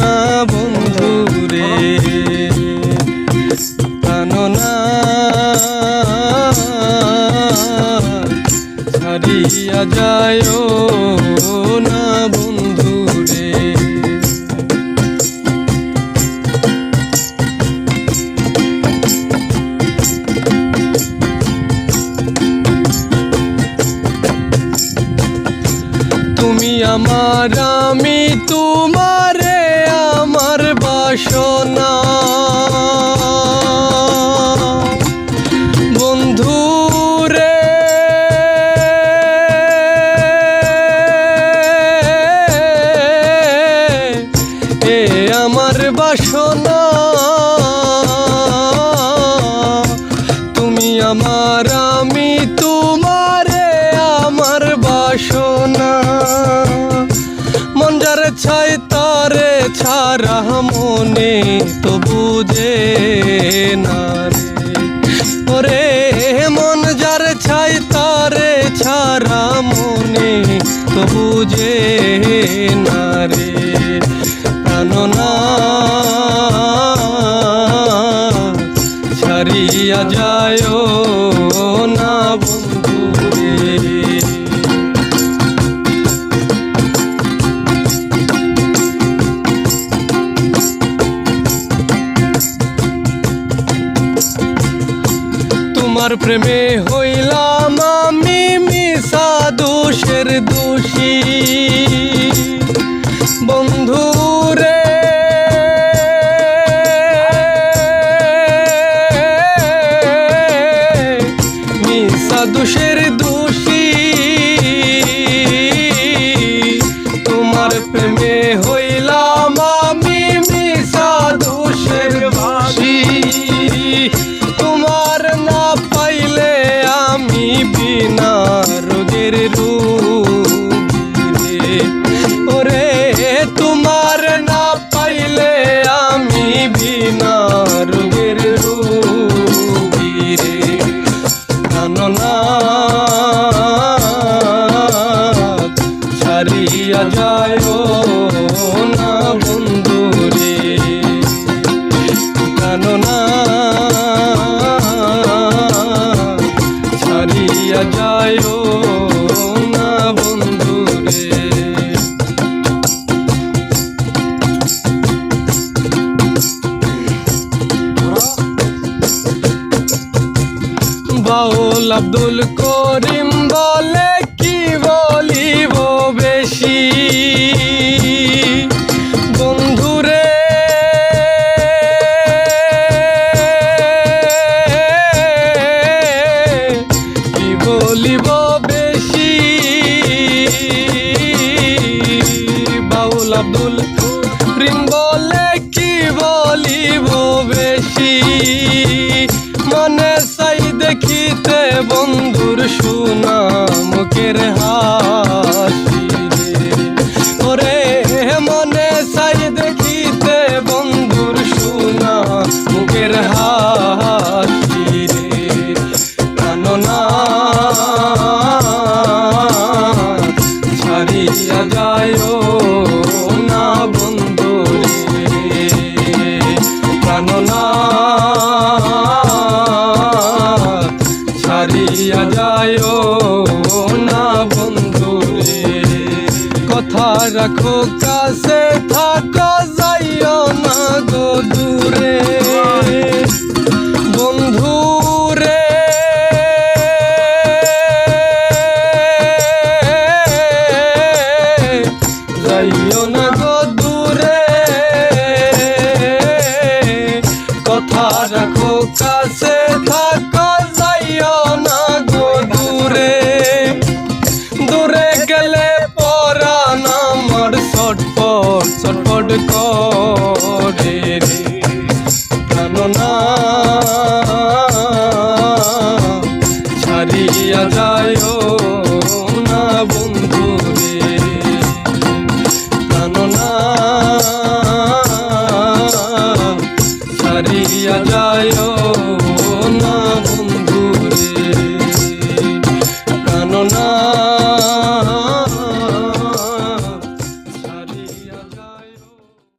না বন্ধু রে। কাননা ছাড়িয়া যায় না বন্ধু রে। তুমি আমার আমি তোমারে আমার বাসনা। এ আমার বাসনা। তুমি আমার আমি তোমারে আমার বাসনা। ছাড়া মনে তো বুঝে না রে। ওরে, মন যার ছাই, তারে ছাড়া মনে তো বুঝে না রে। কাননা ছাড়িয়া যায় তোমার প্রেমে হইলাম আমি মিশা দোষের দোষী। বন্ধু রে। মিশা দোষের দোষী। বাউল আব্দুল করিম বলে কি বলিব বেশি? বন্ধুরে, কি বলিব বেশি? বাউল আব্দুল করিম বলে কি বলিব বন্ধুর সুনাম মুখের রাখো কাছে থাকো যাইও না গো দূরে। বন্ধু রে। যাইও না গো